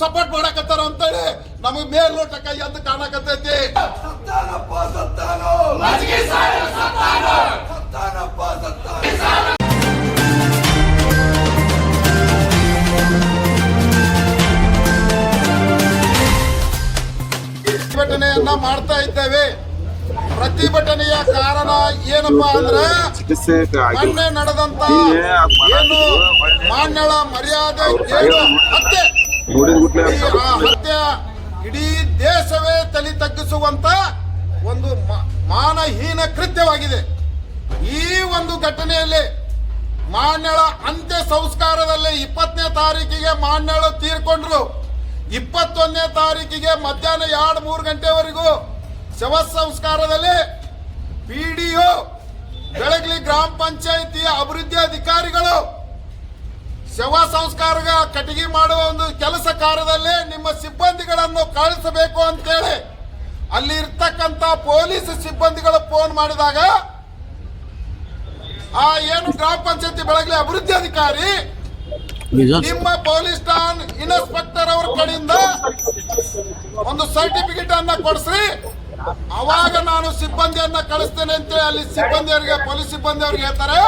Support ಮಾಡಕತ್ತಾರ ಅಂತೇಳಿ ನಮಗ್ ಮೇಲ್ನೋಟಕ್ಕ ಎದ್ದು ಕಾಣಕತ್ತೈತಿ. ಪ್ರತಿಭಟನೆಯನ್ನ ಮಾಡ್ತಾ ಇದ್ದೇವೆ. ಪ್ರತಿಭಟನೆಯ ಕಾರಣ ಏನಪ್ಪಾ ಅಂದ್ರೆ ಮೊನ್ನೆ ನಡೆದಂತ ಏನು ಮಾನ್ಯಳ ಮರ್ಯಾದೆ ಏನು ಮತ್ತೆ ಹತ್ಯೆ. ಹತ್ಯೆ. ಇಡೀ ದೇಶವೇ ತಲೆ ತಗ್ಗಿಸುವಂತ ಒಂದು ಮಾನಹೀನ ಕೃತ್ಯವಾಗಿದೆ. ಈ ಒಂದು ಘಟನೆಯಲ್ಲಿ ಮಾನ್ಯಳ ಅಂತ್ಯ ಸಂಸ್ಕಾರದಲ್ಲಿ ಇಪ್ಪತ್ತನೇ ತಾರೀಕಿಗೆ ಮಾನ್ಯಳು ತೀರ್ಕೊಂಡ್ರು. ಇಪ್ಪತ್ತೊಂದನೇ ತಾರೀಕಿಗೆ ಮಧ್ಯಾಹ್ನ ಎರಡು ಮೂರು ಗಂಟೆವರೆಗೂ ಶವ ಸಂಸ್ಕಾರದಲ್ಲಿ ಪಿಡಿಒ ಬೆಳಗ್ಲಿ ಗ್ರಾಮ ಪಂಚಾಯಿತಿಯ ಅಭಿವೃದ್ಧಿ ಅಧಿಕಾರಿಗಳು ಶವ ಸಂಸ್ಕಾರ ಕಟ್ಟಿಗೆ ಮಾಡುವ ಒಂದು ಕೆಲಸ ಕಾರ್ಯದಲ್ಲಿ ನಿಮ್ಮ ಸಿಬ್ಬಂದಿಗಳನ್ನು ಕಳಿಸಬೇಕು ಅಂತೇಳಿ ಅಲ್ಲಿ ಇರ್ತಕ್ಕಂತ ಪೊಲೀಸ್ ಸಿಬ್ಬಂದಿಗಳು ಫೋನ್ ಮಾಡಿದಾಗ ಆ ಏನು ಗ್ರಾಮ ಪಂಚಾಯತಿ ಬೆಳಗ್ಲಿ ಅಭಿವೃದ್ಧಿ ಅಧಿಕಾರಿ ನಿಮ್ಮ ಪೊಲೀಸ್ ಠಾಣ್ ಇನ್ಸ್ಪೆಕ್ಟರ್ ಅವ್ರ ಕಡೆಯಿಂದ ಒಂದು ಸರ್ಟಿಫಿಕೇಟ್ ಅನ್ನ ಕೊಡಿಸ್ರಿ. ಅವಾಗ ನಾನು ಸಿಬ್ಬಂದಿಯನ್ನ ಕಳಿಸ್ತೇನೆ ಅಂತೇಳಿ ಅಲ್ಲಿ ಸಿಬ್ಬಂದಿಯವರಿಗೆ ಪೊಲೀಸ್ ಸಿಬ್ಬಂದಿ ಅವ್ರಿಗೆ ಹೇಳ್ತಾರೆ.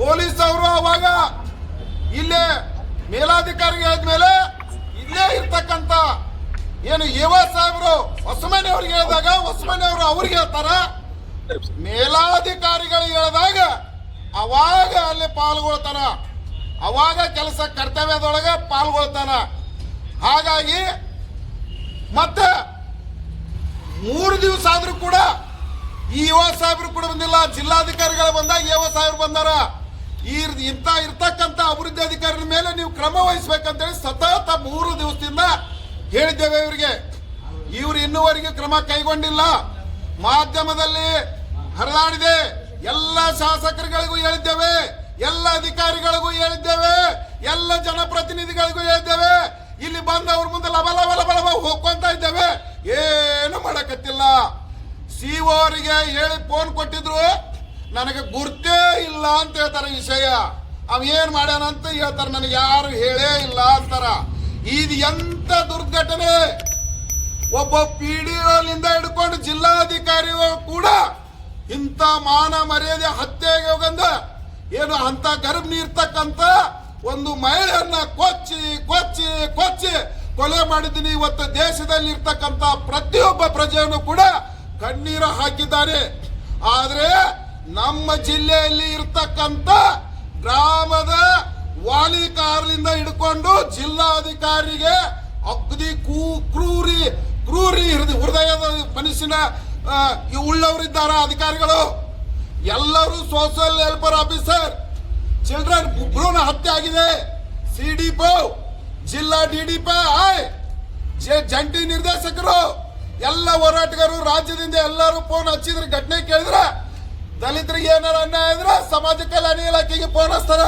ಪೊಲೀಸ್ ಅವರು ಅವಾಗ ಇಲ್ಲೇ ಮೇಲಾಧಿಕಾರಿ ಆದ್ಮೇಲೆ ಇಲ್ಲೇ ಇರ್ತಕ್ಕಂತ ಏನು ಯುವ ಸಾಹೇಬರು ಹೊಸಮನೆ ಅವ್ರಿಗೆ ಹೇಳಿದಾಗ ಹೊಸಮನೆ ಅವರು ಅವ್ರಿಗೆ ಹೇಳ್ತಾರ. ಮೇಲಾಧಿಕಾರಿಗಳಿಗೆ ಹೇಳಿದಾಗ ಅವಾಗ ಅಲ್ಲಿ ಪಾಲ್ಗೊಳ್ತಾನ. ಅವಾಗ ಕೆಲಸ ಕರ್ತವ್ಯದೊಳಗೆ ಪಾಲ್ಗೊಳ್ತಾನ. ಹಾಗಾಗಿ ಮತ್ತೆ ಮೂರು ದಿವಸ ಆದ್ರೂ ಕೂಡ ಈ ಯುವ ಸಾಹೇಬರು ಕೂಡ ಬಂದಿಲ್ಲ. ಜಿಲ್ಲಾಧಿಕಾರಿಗಳು ಬಂದಾಗ ಯುವ ಸಾಹೇಬರು ಬಂದಾರ. ಈ ಇಂತ ಇರ್ತಕ್ಕಂಥ ನೀವು ಕ್ರಮ ವಹಿಸ್ಬೇಕಂತೇಳಿ ಸತತ ಮೂರು ದಿವಸದಿಂದ ಹೇಳಿದ್ದೇವೆ ಇವರಿಗೆ. ಇವರು ಇನ್ನೂವರೆಗೆ ಕ್ರಮ ಕೈಗೊಂಡಿಲ್ಲ. ಮಾಧ್ಯಮದಲ್ಲಿ ಹರಿದಾಡಿದೆ. ಎಲ್ಲ ಶಾಸಕರುಗಳಿಗೂ ಹೇಳಿದ್ದೇವೆ. ಎಲ್ಲ ಅಧಿಕಾರಿಗಳಿಗೂ ಹೇಳಿದ್ದೇವೆ. ಎಲ್ಲ ಜನಪ್ರತಿನಿಧಿಗಳಿಗೂ ಹೇಳಿದ್ದೇವೆ. ಇಲ್ಲಿ ಬಂದು ಅವ್ರ ಮುಂದೆ ಲಬ ಲಬ ಹೋಗ್ಕೊಂತ ಇದ್ದೇವೆ. ಏನು ಮಾಡಕತ್ತಿಲ್ಲ. ಸಿ ಅವರಿಗೆ ಹೇಳಿ ಫೋನ್ ಕೊಟ್ಟಿದ್ರು. ನನಗೆ ಗುರ್ತೇ ಇಲ್ಲ ಅಂತ ಹೇಳ್ತಾರೆ ವಿಷಯ. ಅವ ಏನ್ ಮಾಡ್ಯಾನ ಅಂತ ಹೇಳ್ತಾರೆ, ನನಗೆ ಯಾರು ಹೇಳೇ ಇಲ್ಲ ಅಂತಾರ ಇದು ಎಂತ ದುರ್ಘಟನೆ? ಒಬ್ಬ ಪಿ ಡಿ ಹಿಡ್ಕೊಂಡು ಜಿಲ್ಲಾಧಿಕಾರಿಗಳು ಕೂಡ ಇಂಥ ಮಾನ ಮರ್ಯಾದೆ ಹತ್ಯೆಗೆ ಹೋಗಂದ. ಏನು ಅಂತ ಗರ್ಭ ಇರ್ತಕ್ಕಂಥ ಒಂದು ಮಹಿಳೆಯನ್ನ ಕೊಚ್ಚಿ ಕೊಚ್ಚಿ ಕೊಚ್ಚಿ ಕೊಲೆ ಮಾಡಿದ್ದೀನಿ. ಇವತ್ತು ದೇಶದಲ್ಲಿ ಇರ್ತಕ್ಕಂಥ ಪ್ರತಿಯೊಬ್ಬ ಪ್ರಜೆಯನ್ನು ಕೂಡ ಕಣ್ಣೀರು ಹಾಕಿದ್ದಾರೆ. ಆದ್ರೆ ನಮ್ಮ ಜಿಲ್ಲೆಯಲ್ಲಿ ಇರ್ತಕ್ಕಂಥ ಗ್ರಾಮದ ವಾಲಿ ಕಾರ್ಲಿಂದ ಹಿಡ್ಕೊಂಡು ಜಿಲ್ಲಾಧಿಕಾರಿಗೆ ಅಗ್ದಿ ಕೂ ಕ್ರೂರಿ ಕ್ರೂರಿ ಹೃದಯ ಹೃದಯದ ಮನುಷ್ಯನ ಉಳ್ಳವರಿದ್ದಾರ ಅಧಿಕಾರಿಗಳು? ಎಲ್ಲರೂ ಸೋಷಿಯಲ್ ಹೆಲ್ಪರ್ ಆಫೀಸರ್. ಚಿಲ್ಡ್ರನ್ ಭ್ರೂಣ ಹತ್ಯೆ ಆಗಿದೆ. ಸಿ ಡಿ ಪೋ ಜಿಲ್ಲಾ ಡಿ ಡಿ ಪಿ ಜಂಟಿ ನಿರ್ದೇಶಕರು, ಎಲ್ಲ ಹೋರಾಟಗಾರರು ರಾಜ್ಯದಿಂದ ಎಲ್ಲರೂ ಫೋನ್ ಹಚ್ಚಿದ್ರೆ ಘಟನೆ ಕೇಳಿದ್ರ? ದಲಿತರಿಗೆ ಏನಾರ ಅನ್ಯಾಯ ಇದ್ರೆ ಸಮಾಜ ಕಲ್ಯಾಣ ಇಲಾಖೆಗೆ ಫೋನ್ ಹಚ್ತಾರ.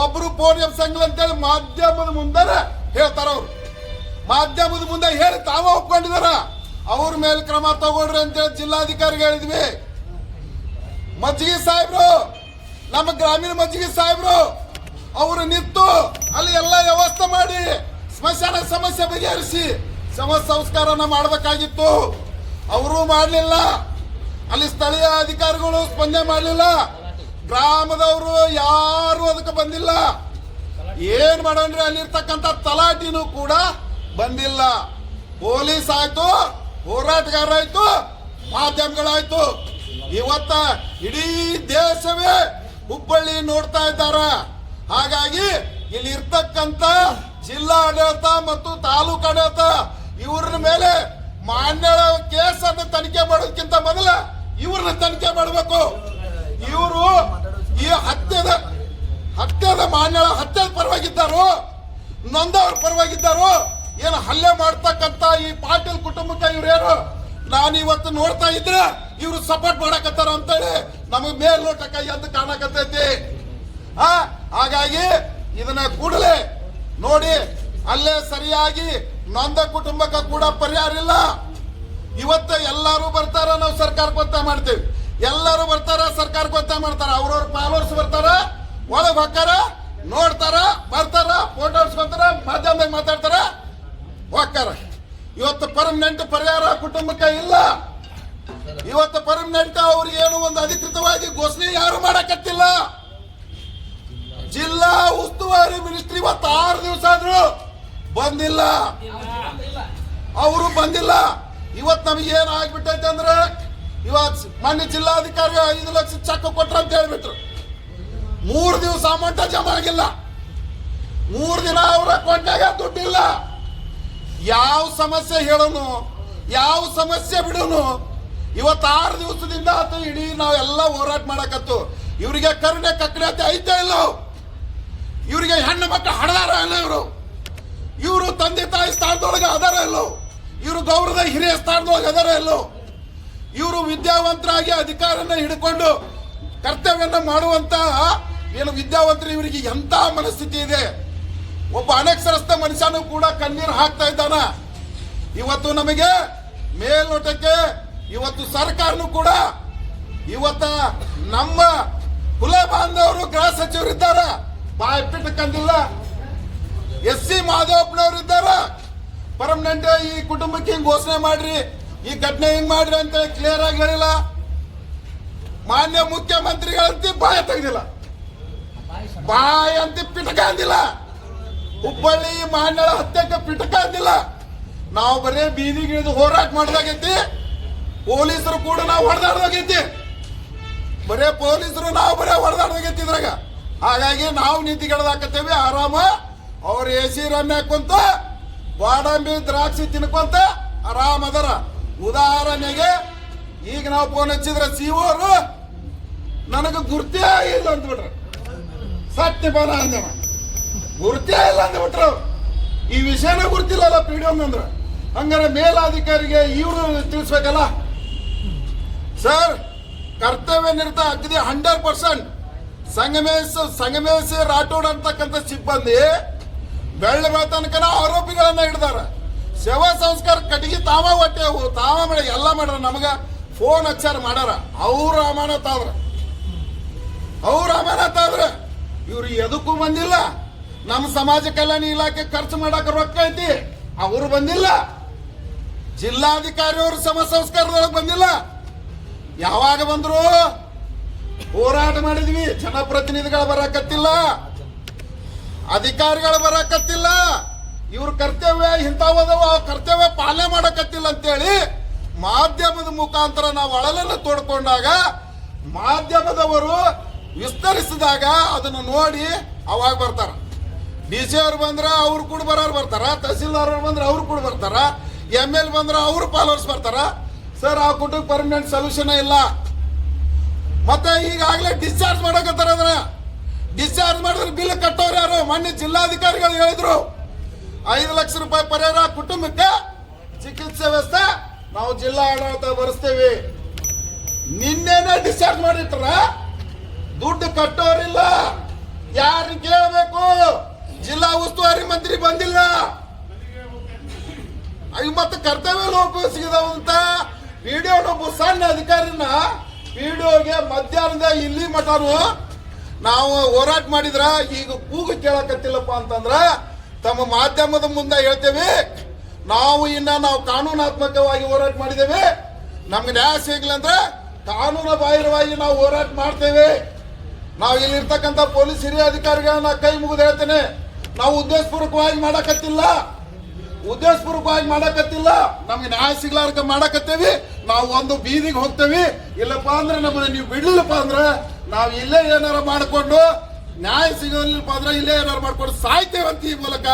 ಒಬ್ರು ಫೋನ್ ಎಬ್ಸಂಗಿಲ್ಲ ಅಂತೇಳಿ ಮಾಧ್ಯಮದ ಮುಂದೆ ಹೇಳ್ತಾರ ಅವ್ರು. ಮಾಧ್ಯಮದ ಮುಂದೆ ಹೇಳಿ ತಾವ ಒಪ್ಕೊಂಡಿದಾರ. ಅವ್ರ ಮೇಲೆ ಕ್ರಮ ತಗೊಳ್ರಿ ಅಂತೇಳಿ ಜಿಲ್ಲಾಧಿಕಾರಿಗೆ ಹೇಳಿದ್ವಿ. ಮಜ್ಜಿಗೆ ಸಾಹೇಬ್ರು, ನಮ್ಮ ಗ್ರಾಮೀಣ ಮಜ್ಜಿಗೆ ಸಾಹೇಬ್ರು, ಅವರು ನಿಂತು ಅಲ್ಲಿ ಎಲ್ಲ ವ್ಯವಸ್ಥೆ ಮಾಡಿ ಸ್ಮಶಾನ ಸಮಸ್ಯೆ ಬಗೆಹರಿಸಿ ಶವ ಸಂಸ್ಕಾರನ ಮಾಡಬೇಕಾಗಿತ್ತು. ಅವರು ಮಾಡಲಿಲ್ಲ. ಅಲ್ಲಿ ಸ್ಥಳೀಯ ಅಧಿಕಾರಿಗಳು ಸ್ಪಂದನೆ ಮಾಡಲಿಲ್ಲ. ಗ್ರಾಮದವರು ಯಾರು ಅದಕ್ಕೆ ಬಂದಿಲ್ಲ. ಏನ್ ಮಾಡೋಣ್ರಿ ಅಲ್ಲಿರ್ತಕ್ಕಂಥ ತಲಾಟಿನೂ ಕೂಡ ಬಂದಿಲ್ಲ. ಪೊಲೀಸ್ ಆಯ್ತು ಹೋರಾಟಗಾರ ಆಯ್ತು ಮಾಧ್ಯಮಗಳಾಯ್ತು. ಇವತ್ತ ಇಡೀ ದೇಶವೇ ಹುಬ್ಬಳ್ಳಿ ನೋಡ್ತಾ ಇದ್ದಾರ. ಹಾಗಾಗಿ ಇಲ್ಲಿ ಇರ್ತಕ್ಕಂತ ಜಿಲ್ಲಾ ಆಡಳಿತ ಮತ್ತು ತಾಲೂಕು ಆಡಳಿತ ಇವ್ರ ಮೇಲೆ ಮಾನ್ಯ ಕೇಸನ್ನು ತನಿಖೆ ಮಾಡೋದಕ್ಕಿಂತ ಮೊದಲ ಇವ್ರನ್ನ ತನಿಖೆ ಮಾಡಬೇಕು. ಇವರು ಈ ಹತ್ಯದ ಹತ್ಯದ ಮಾನ್ಯಳ ಹತ್ಯದ ಪರವಾಗಿದ್ದಾರೋ, ನೊಂದವ್ರ ಪರವಾಗಿದ್ದಾರೋ, ಏನು ಹಲ್ಲೆ ಮಾಡ್ತಕ್ಕಂತ ಈ ಪಾಟೀಲ್ ಕುಟುಂಬಕ್ಕೆ ಇವ್ರೇನು? ನಾನು ಇವತ್ತು ನೋಡ್ತಾ ಇದ್ರೆ ಇವರು ಸಪೋರ್ಟ್ ಮಾಡಕತ್ತಾರ ಅಂತೇಳಿ ನಮಗೆ ಮೇಲ್ನೋಟಕ್ಕ ಎದ್ದು ಕಾಣಕತ್ತೈತಿ. ಆ, ಹಾಗಾಗಿ ಇದನ್ನ ಕೂಡಲೇ ನೋಡಿ, ಅಲ್ಲೇ ಸರಿಯಾಗಿ ನೊಂದ ಕುಟುಂಬಕ್ಕೆ ಕೂಡ ಪರಿಹಾರ ಇಲ್ಲ. ಇವತ್ತ ಎಲ್ಲರೂ ಬರ್ತಾರ ನಾವು ಸರ್ಕಾರ ಗೊತ್ತ ಮಾಡ್ತೇವೆ. ಎಲ್ಲರೂ ಬರ್ತಾರ ಸರ್ಕಾರ ಗೊತ್ತ ಮಾಡ್ತಾರ. ಅವ್ರವ್ರ ಫಾಲೋವರ್ಸ್ ಬರ್ತಾರ ಒಳಗೆ ಹಾಕಾರ ನೋಡ್ತಾರ ಬರ್ತಾರ ಫೋಟೋ ಹೊಡ್ಸ್ಕೊತಾರ ಮಾಧ್ಯಮದಾಗ ಮಾತಾಡ್ತಾರ ಹೋಗ್ತಾರ ಇವತ್ತು ಪರ್ಮನೆಂಟ್ ಪರಿಹಾರ ಕುಟುಂಬಕ್ಕೆ ಇಲ್ಲ. ಇವತ್ತು ಪರ್ಮನೆಂಟ್ ಅವ್ರು ಏನು ಒಂದು ಅಧಿಕೃತವಾಗಿ ಘೋಷಣೆ ಯಾರು ಮಾಡಕತ್ತಿಲ್ಲ. ಜಿಲ್ಲಾ ಉಸ್ತುವಾರಿ ಮಿನಿಸ್ಟ್ರಿ ಇವತ್ತು ಆರು ದಿವಸ ಆದ್ರು ಬಂದಿಲ್ಲ. ಅವರು ಬಂದಿಲ್ಲ. ಇವತ್ತು ನಮಗೆ ಏನು ಆಗ್ಬಿಟ್ಟೈತೆ ಅಂದ್ರೆ ಇವತ್ತು ಮಾನ್ಯ ಜಿಲ್ಲಾಧಿಕಾರಿ ಐದು ಲಕ್ಷ ಚೆಕ್ ಕೊಟ್ರ ಅಂತ ಹೇಳ್ಬಿಟ್ರು. ಮೂರು ದಿವಸ ಅಮೌಂಟ ಜಮಾ ಆಗಿಲ್ಲ. ಮೂರು ದಿನ ಅವ್ರ ಅಕೌಂಟ್ನಾಗ ದುಡ್ಡಿಲ್ಲ ಯಾವ ಸಮಸ್ಯೆ ಹೇಳೋನು, ಯಾವ ಸಮಸ್ಯೆ ಬಿಡೋನು ಇವತ್ತು ಆರು ದಿವಸದಿಂದ ಆತು, ಇಡೀ ನಾವೆಲ್ಲ ಹೋರಾಟ ಮಾಡಕತ್ತು. ಇವರಿಗೆ ಕರುಣೆ ಅಂತ ಐತೆ ಇಲ್ಲ ಇವರಿಗೆ ಹೆಣ್ಣು ಮಕ್ಕಳು ಹಣದಾರ ಇಲ್ಲ ಇವರು. ಇವರು ತಂದೆ ತಾಯಿ ಸ್ಥಾನದೊಳಗೆ ಅದಾರ ಇಲ್ಲೋ ಇವರು ಗೌರವದ ಹಿರಿಯ ಸ್ಥಾನದೊಳಗೆ ಅದಾರ ಎಲ್ಲೋ ಇವರು ವಿದ್ಯಾವಂತರಾಗಿ ಅಧಿಕಾರನ ಹಿಡ್ಕೊಂಡು ಕರ್ತವ್ಯನ ಮಾಡುವಂತ ಏನು ವಿದ್ಯಾವಂತರು ಇವರಿಗೆ ಎಂತ ಮನಸ್ಥಿತಿ ಇದೆ? ಒಬ್ಬ ಅನಕ್ಷರಸ್ಥ ಮನುಷ್ಯನೂ ಕೂಡ ಕಣ್ಣೀರು ಹಾಕ್ತಾ ಇದ್ದಾನ. ಇವತ್ತು ನಮಗೆ ಮೇಲ್ನೋಟಕ್ಕೆ, ಇವತ್ತು ಸರ್ಕಾರನು ಕೂಡ ಇವತ್ತ ನಮ್ಮ ಕುಲ ಬಾಂಧವರು ಗೃಹ ಸಚಿವರು ಇದ್ದಾರ ಬಾಯ್ ಕಂದಿಲ್ಲ. ಎಸ್ ಸಿ ಮಾಧವಪ್ಪನವರು ಇದ್ದಾರ ಪರ್ಮನೆಂಟ್ ಈ ಕುಟುಂಬಕ್ಕೆ ಹಿಂಗ್ ಘೋಷಣೆ ಮಾಡ್ರಿ. ಈ ಘಟನೆ ಹಿಂಗ್ ಮಾಡ್ರಿ ಅಂತ ಕ್ಲಿಯರ್ ಆಗಿ ಹೇಳಿಲ್ಲ. ಮಾನ್ಯ ಮುಖ್ಯಮಂತ್ರಿಗಳಂತೆ ಬಾಯ ತೆಗ್ದಿಲ್ಲ. ಬಾಯ ಅಂತ ಪಿಟಕ ಅಂದಿಲ್ಲ. ಹುಬ್ಬಳ್ಳಿ ಮಾನ್ಯಳ ಹತ್ಯೆಗೆ ಪಿಟಕ ಅಂದಿಲ್ಲ. ನಾವು ಬರೀ ಬೀದಿಗೆ ಇಳಿದು ಹೋರಾಟ ಮಾಡ್ದಾಗೈತಿ. ಪೊಲೀಸರು ಕೂಡ ನಾವು ಹೊಡೆದಾಡ್ದಾಗೈತಿ. ಬರೇ ಪೊಲೀಸರು ನಾವು ಬರೇ ಹೊಡೆದಾಡ್ದಾಗೈತಿ ಇದ್ರಾಗ. ಹಾಗಾಗಿ ನಾವು ನಿಂತಿಗೆಳ್ದಾಕತ್ತೇವೆ ಆರಾಮ. ಅವ್ರ ಎ ಸಿ ರನ್ ಹಾಕೊಂತ ಗೋಡಂಬಿ ದ್ರಾಕ್ಷಿ ತಿನ್ಕೊಂತ ಆರಾಮದರ ಉದಾಹರಣೆಗೆ, ಈಗ ನಾವು ಫೋನ್ ಹಚ್ಚಿದ್ರೆ ಸಿಒರು ನನಗೆ ಗುರ್ತೇ ಇಲ್ಲ ಅಂದ್ಬಿಟ್ರ. ಸತ್ಯ ಬಾನ ಅಂದವ ಗುರ್ತೇ ಇಲ್ಲ ಅಂದ್ಬಿಟ್ರ. ಈ ವಿಷಯನ ಗುರ್ತಿಲ್ಲಲ್ಲ ಪಿ ಡಿ ಅಂದ್ರೆ. ಹಂಗಾರೆ ಮೇಲಾಧಿಕಾರಿಗೆ ಇವರು ತಿಳಿಸ್ಬೇಕಲ್ಲ? ಸರ್, ಕರ್ತವ್ಯ ನಿರ್ತ ಹಂಡ್ರೆಡ್ ಪರ್ಸೆಂಟ್ ಸಂಗಮೇಶ್ ಸಂಗಮೇಶ್ ರಾಠೋಡ್ ಅಂತಕ್ಕಂಥ ಸಿಬ್ಬಂದಿ ಬೆಳ್ಳ ತನಕನ ಆರೋಪಿಗಳನ್ನ ಹಿಡ್ದಾರ. ಶವ ಸಂಸ್ಕಾರ ಕಟ್ಟಿಗೆ ತಾವ ಹೊಟ್ಟೆ ತಾವ ಮಾಡ ಎಲ್ಲ ಮಾಡ್ರ ನಮಗ ಫೋನ್ ಹಚ್ಚಾರ ಮಾಡ್ಯಾರ ಅವ್ರ ಅಮಾನತ್ ಆದ್ರ. ಅವ್ರ ಅಮಾನತ್ ಆದ್ರ. ಇವ್ರು ಎದಕ್ಕೂ ಬಂದಿಲ್ಲ. ನಮ್ಮ ಸಮಾಜ ಕಲ್ಯಾಣ ಇಲಾಖೆ ಖರ್ಚು ಮಾಡಕ ರೊಕ್ಕ ಐತಿ. ಅವರು ಬಂದಿಲ್ಲ. ಜಿಲ್ಲಾಧಿಕಾರಿ ಅವರು ಶವ ಸಂಸ್ಕಾರದೊಳಗೆ ಬಂದಿಲ್ಲ. ಯಾವಾಗ ಬಂದ್ರು? ಹೋರಾಟ ಮಾಡಿದ್ವಿ. ಜನಪ್ರತಿನಿಧಿಗಳು ಬರಕತ್ತಿಲ್ಲ. ಅಧಿಕಾರಿಗಳು ಬರಕತ್ತಿಲ್ಲ. ಇವ್ರ ಕರ್ತವ್ಯ ಇಂಥವದವ ಆ ಕರ್ತವ್ಯ ಪಾಲನೆ ಮಾಡಕತ್ತಿಲ್ಲ ಅಂತೇಳಿ ಮಾಧ್ಯಮದ ಮುಖಾಂತರ ನಾವು ಅಳಲನ್ನು ತೋಡ್ಕೊಂಡಾಗ ಮಾಧ್ಯಮದವರು ವಿಸ್ತರಿಸಿದಾಗ ಅದನ್ನು ನೋಡಿ ಅವಾಗ ಬರ್ತಾರ. ಡಿ ಸಿ ಅವ್ರು ಬಂದ್ರೆ ಅವ್ರು ಕೂಡ ಬರೋರು ಬರ್ತಾರ, ತಹಸೀಲ್ದಾರ್ ಬಂದ್ರೆ ಅವ್ರು ಕೂಡ ಬರ್ತಾರ ಎಂ ಎಲ್ ಬಂದ್ರೆ ಅವರು ಫಾಲೋವರ್ಸ್ ಬರ್ತಾರ. ಸರ್, ಆ ಕುಟುಂಬ ಪರ್ಮನೆಂಟ್ ಸೊಲ್ಯೂಷನ್ ಇಲ್ಲ. ಮತ್ತೆ ಈಗಾಗಲೇ ಡಿಸ್ಚಾರ್ಜ್ ಮಾಡಕತ್ತಾರ ಅದನ್ನ ಡಿಸ್ಚಾರ್ಜ್ ಮಾಡಿದ್ರೆ ಬಿಲ್ ಕಟ್ಟೋರು ಯಾರು? ಮೊನ್ನೆ ಜಿಲ್ಲಾಧಿಕಾರಿಗಳು ಹೇಳಿದ್ರು. ಐದು ಲಕ್ಷ ರೂಪಾಯಿ ಪರಿಹಾರ ಕುಟುಂಬಕ್ಕೆ ಚಿಕಿತ್ಸೆ ವ್ಯವಸ್ಥೆ ನಾವು ಜಿಲ್ಲಾ ಆಡಳಿತ ಬರೆಸ್ತೇವೆ. ನಿನ್ನೆನೆ ಡಿಸ್ಚಾರ್ಜ್ ಮಾಡಿಟ್ರ? ದುಡ್ಡು ಕಟ್ಟೋರಿಲ್ಲ. ಯಾರು ಕೇಳಬೇಕು? ಜಿಲ್ಲಾ ಉಸ್ತುವಾರಿ ಮಂತ್ರಿ ಬಂದಿಲ್ಲ. ಮತ್ತೆ ಕರ್ತವ್ಯ ಲೋಪ ಅಂತ ವಿಡಿಯೋ ಒಬ್ಬ ಸಣ್ಣ ಅಧಿಕಾರಿನ ವಿಡಿಯೋಗೆ ಮಧ್ಯಾಹ್ನದ ಇಲ್ಲಿ ಮಟನು ನಾವು ಹೋರಾಟ ಮಾಡಿದ್ರ ಈಗ ಕೂಗು ಕೇಳಕತ್ತಿಲ್ಲಪ್ಪ ಅಂತಂದ್ರ ತಮ್ಮ ಮಾಧ್ಯಮದ ಮುಂದೆ ಹೇಳ್ತೇವೆ. ನಾವು ಇನ್ನ ನಾವು ಕಾನೂನಾತ್ಮಕವಾಗಿ ಹೋರಾಟ ಮಾಡಿದ್ದೇವೆ. ನಮ್ಗೆ ನ್ಯಾಯ ಸಿಗ್ಲಿಲ್ಲ ಅಂದ್ರೆ ಕಾನೂನು ಬಾಹಿರವಾಗಿ ನಾವು ಹೋರಾಟ ಮಾಡ್ತೇವೆ. ನಾವು ಇಲ್ಲಿರ್ತಕ್ಕಂಥ ಪೊಲೀಸ್ ಹಿರಿಯ ಅಧಿಕಾರಿಗಳನ್ನ ಕೈ ಮುಗಿದು ಹೇಳ್ತೇನೆ. ನಾವು ಉದ್ದೇಶಪೂರ್ವಕವಾಗಿ ಮಾಡಕತ್ತಿಲ್ಲ. ಉದ್ದೇಶಪೂರ್ವಕವಾಗಿ ಮಾಡಕತ್ತಿಲ್ಲ. ನಮ್ಗೆ ನ್ಯಾಯ ಸಿಗ್ಲಾರ್ಕ ಮಾಡಕತ್ತೇವಿ. ನಾವು ಒಂದು ಬೀದಿಗೆ ಹೋಗ್ತೇವಿ. ಇಲ್ಲಪ್ಪ ಅಂದ್ರೆ ನಮ್ಮನ್ನ ನೀವು ಬಿಡ್ಲಿಲ್ಲಪ್ಪ ಅಂದ್ರೆ ನಾವು ಇಲ್ಲೇ ಏನಾರ ಮಾಡಿಕೊಂಡು ನ್ಯಾಯ ಸಿಗಲಿಲ್ಲಪ್ಪ ಅಂದ್ರೆ ಇಲ್ಲೇ ಏನಾರು ಮಾಡ್ಕೊಂಡು ಅಂತ ಈ ಮೂಲಕ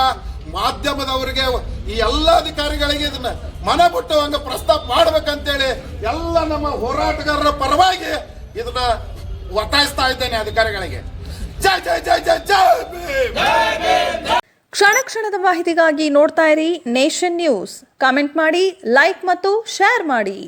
ಮಾಧ್ಯಮದವರಿಗೆ ಈ ಎಲ್ಲ ಅಧಿಕಾರಿಗಳಿಗೆ ಇದನ್ನ ಮನೆ ಬಿಟ್ಟು ಹಂಗ ಪ್ರಸ್ತಾಪ ಮಾಡ್ಬೇಕಂತೇಳಿ ಎಲ್ಲ ನಮ್ಮ ಹೋರಾಟಗಾರರ ಪರವಾಗಿ ಇದನ್ನ ಒತ್ತಾಯಿಸ್ತಾ ಇದ್ದೇನೆ ಅಧಿಕಾರಿಗಳಿಗೆ. ಜೈ ಜೈ ಜೈ ಜೈ ಜೈ ಕ್ಷಣ ಕ್ಷಣದ ಮಾಹಿತಿಗಾಗಿ ನೋಡ್ತಾ ಇರಿ ನೇಷನ್ ನ್ಯೂಸ್. ಕಾಮೆಂಟ್ ಮಾಡಿ, ಲೈಕ್ ಮತ್ತು ಶೇರ್ ಮಾಡಿ.